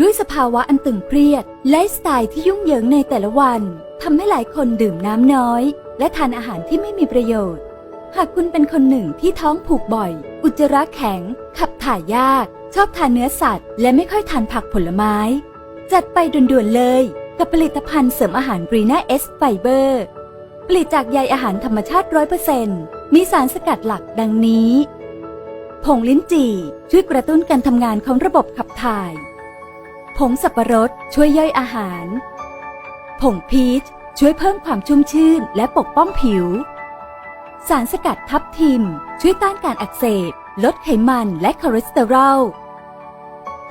ด้วยสภาวะอันตึงเครียดไลฟ์สไตล์ที่ยุ่งเหยิงในแต่ละวันทำให้หลายคนดื่มน้ำน้อย และทานอาหารที่ไม่มีประโยชน์ หากคุณเป็นคนหนึ่งที่ท้องผูกบ่อย อุจจาระแข็ง ขับถ่ายยาก ชอบทานเนื้อสัตว์ และไม่ค่อยทานผักผลไม้ จัดไปด่วนๆเลย กับผลิตภัณฑ์เสริมอาหารบรีน่าเอสไฟเบอร์ผลิตจากใยอาหารธรรมชาติร้อยเปอร์เซ็นต์มีสารสกัดหลักดังนี้ ผงลิ้นจี่ช่วยกระตุ้นการทำงานของระบบขับถ่าย ผงสับปะรดช่วยย่อยอาหาร ผงพีชช่วยเพิ่มความชุ่มชื่นและปกป้องผิว สารสกัดทับทิม ช่วยต้านการอักเสบ ลดไขมันและคอเลสเตอรอล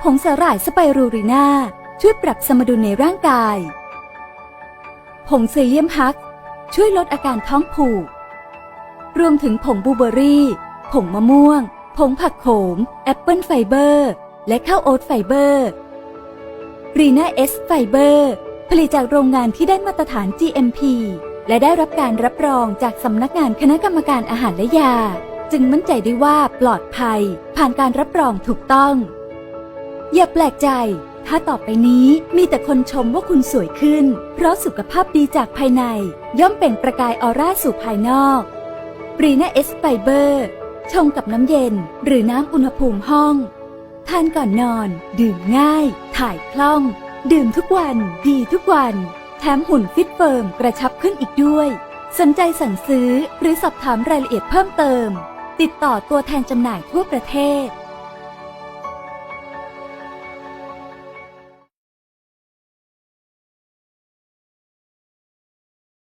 ผงสาหร่ายสไปรูรินาช่วยปรับสมดุลในร่างกาย ผงไซเลียมฮัก ช่วยลดอาการท้องผูก รวมถึงผงบูเบอรี่ ผงมะม่วง ผงผักโขม แอปเปิลไฟเบอร์ และข้าวโอ๊ตไฟเบอร์ รีนาเอสไฟเบอร์ผลิตจากโรงงานที่ได้มาตรฐาน GMP และได้รับการรับรองจากสำนักงานคณะกรรมการอาหารและยา จึงมั่นใจได้ว่าปลอดภัย ผ่านการรับรองถูกต้อง อย่าแปลกใจ ถ้าต่อไปนี้มีแต่คนชมว่าคุณสวยขึ้น เพราะสุขภาพดีจากภายใน ย่อมเปล่งประกายออร่าสู่ภายนอกรีนาเอสไฟเบอร์ชงกับน้ำเย็น หรือน้ำอุณหภูมิห้อง ทานก่อนนอน ดื่มง่าย ถ่ายคล่อง ดื่มทุกวัน ดีทุกวัน แถมหุ่นฟิตเฟิร์มกระชับขึ้นอีกด้วย สนใจสั่งซื้อหรือสอบถามรายละเอียดเพิ่มเติม ติดต่อตัวแทนจำหน่ายทั่วประเทศ